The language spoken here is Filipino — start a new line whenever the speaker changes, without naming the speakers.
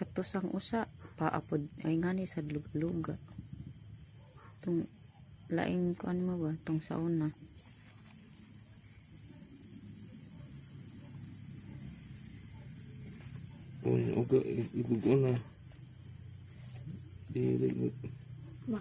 katusang usa paapod ay ngani sa lugluga tung laing kuan mo ba tung sauna
Unya uga igugo na. Dili.
ba